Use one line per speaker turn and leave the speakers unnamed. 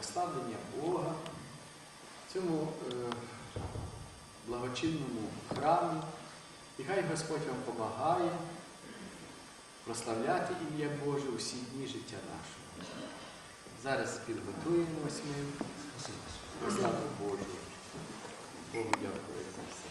поставлення Бога в цьому е, благочинному храмі. І хай Господь вам допомагає прославляти ім'я Боже усі дні життя нашого. Зараз підготуємось ми прославу Божу. Богу дякую за все.